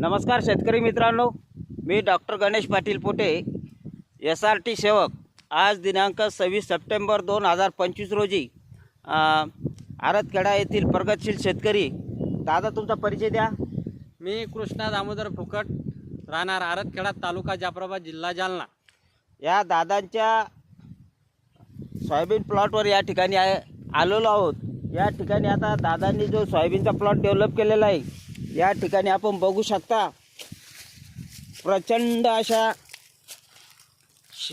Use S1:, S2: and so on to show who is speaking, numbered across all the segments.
S1: नमस्कार शेतकरी मित्रांनो मी doctor Ganesh Patil Pote S R T सेवक. आज दिनांक सव्वीस सप्टेंबर दोन हजार पंचवीस रोजी आरतखेडा येथील प्रगतशील शेतकरी. दादा तुमचा परिचय द्या.
S2: मी कृष्णा दामोदर फुकट राहणार आरतखेडा तालुका जाफराबाद जिल्हा जालना.
S1: या दादांच्या सोयाबीन प्लॉटवर या ठिकाणी आलेलो आहोत. या ठिकाणी आता दादांनी जो सोयाबीनचा प्लॉट डेव्हलप केलेला आहे या ठिकाणी आपण बघू शकता प्रचंड अशा श-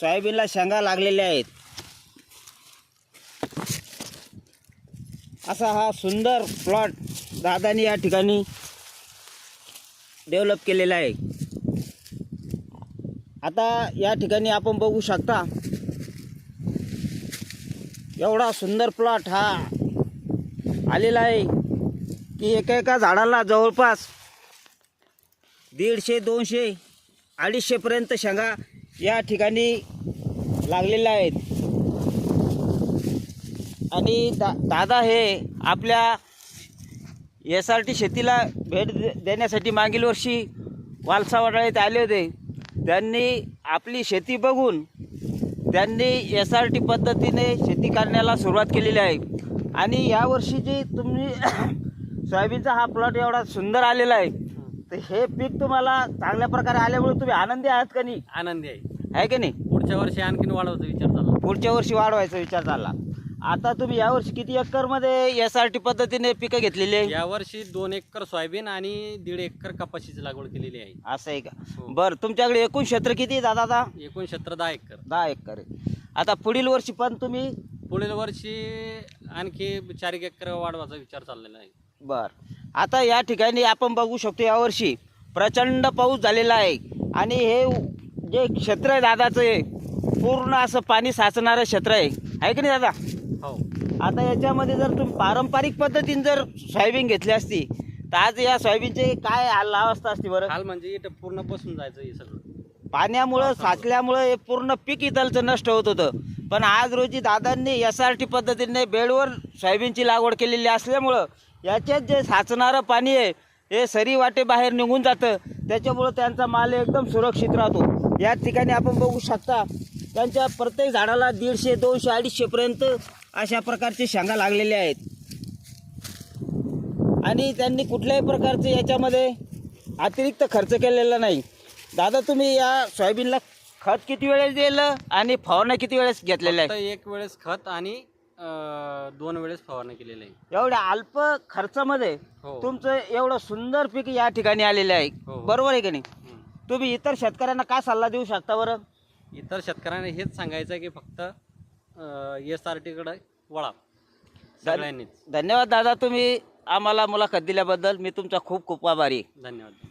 S1: सोयाबीनला शेंगा लागलेल्या आहेत. असा हा सुंदर प्लॉट दादानी या ठिकाणी डेव्हलप केलेला आहे. आता या ठिकाणी आपण बघू शकता एवढा सुंदर प्लॉट हा आलेला आहे. की एका एका झाडाला जवळपास दीडशे दोनशे अडीचशेपर्यंत शेंगा या ठिकाणी लागलेल्या आहेत. आणि दा दादा हे आपल्या एस आर टी शेतीला भेट दे देण्यासाठी मागील वर्षी वालसा वडाळीत आले होते. त्यांनी आपली शेती बघून त्यांनी एस आर टी पद्धतीने शेती करण्याला सुरुवात केलेली आहे. आणि यावर्षी जी तुम्ही सोयाबीनचा हा प्लॉट एवढा सुंदर आलेला आहे. तर हे पीक तुम्हाला चांगल्या प्रकारे आल्यामुळे तुम्ही आनंदी आहात का नाही?
S2: आनंदी आहे.
S1: आहे की नाही?
S2: पुढच्या वर्षी आणखीन वाढवायचा विचार झाला.
S1: पुढच्या वर्षी वाढवायचा विचार झाला. आता तुम्ही यावर्षी किती एकरमध्ये एस आर टी पद्धतीने पिकं घेतलेली आहे?
S2: यावर्षी दोन एकर सोयाबीन आणि दीड एकर कपाशीची लागवड केलेली आहे.
S1: असं आहे का?
S2: हो.
S1: बरं तुमच्याकडे एकूण क्षेत्र किती आहे दादा आता?
S2: एकूण क्षेत्र दहा एकर.
S1: दहा एकर आहे. आता पुढील वर्षी पण तुम्ही
S2: पुढील वर्षी आणखी चार एक एकर वाढवायचा विचार चाललेला आहे.
S1: बर. आता या ठिकाणी आपण बघू शकतो यावर्षी प्रचंड पाऊस झालेला आहे. आणि हे जे क्षेत्र आहे दादाचं हे पूर्ण असं पाणी साचणारं क्षेत्र आहे. आहे की नाही दादा?
S2: हो.
S1: आता याच्यामध्ये जर तुम्ही पारंपरिक पद्धतीने जर सोयाबीन घेतली असती तर आज या सोयाबीनचे काय हाल अवस्था असती बरं?
S2: हाल म्हणजे इथं पूर्ण बसून जायचं हे सगळं.
S1: पाण्यामुळं साचल्यामुळं हे पूर्ण पीक इथलचं नष्ट होत होतं. पण आज रोजी दादांनी एस आर टी पद्धतीने बेडवर सोयाबीनची लागवड केलेली असल्यामुळं याच्यात जे साचणारं पाणी आहे हे सरी वाटे बाहेर निघून जातं. त्याच्यामुळं त्यांचा माल एकदम सुरक्षित राहतो. या ठिकाणी आपण बघू शकता त्यांच्या प्रत्येक झाडाला दीडशे दोनशे अडीचशेपर्यंत अशा प्रकारचे शेंगा लागलेल्या आहेत. आणि त्यांनी कुठल्याही प्रकारचे याच्यामध्ये अतिरिक्त खर्च केलेला नाही. दादा तुम्ही या सोयाबीनला खत किती वेळेस दिलं आणि फवारण्या किती वेळेस घेतलेल्या
S2: फक्त
S1: आहे
S2: एक वेळेस खत आणि अं, दोन वेळेस फवारणी केलेली आहे.
S1: एवढ्या अल्प खर्चामध्ये
S2: हो.
S1: तुमचं एवढं सुंदर पीक या ठिकाणी आलेलं आहे.
S2: हो.
S1: बरोबर आहे की नाही?
S2: हम्म.
S1: तुम्ही इतर शेतकऱ्यांना काय सल्ला देऊ शकता बरं?
S2: इतर शेतकऱ्यांना हेच सांगायचं आहे की फक्त एस आर टीकडे वळा सगळ्यांनीच.
S1: धन्यवाद दादा तुम्ही आम्हाला मुलाखत दिल्याबद्दल. मी तुमचा खूप खूप आभारी आहे.
S2: धन्यवाद.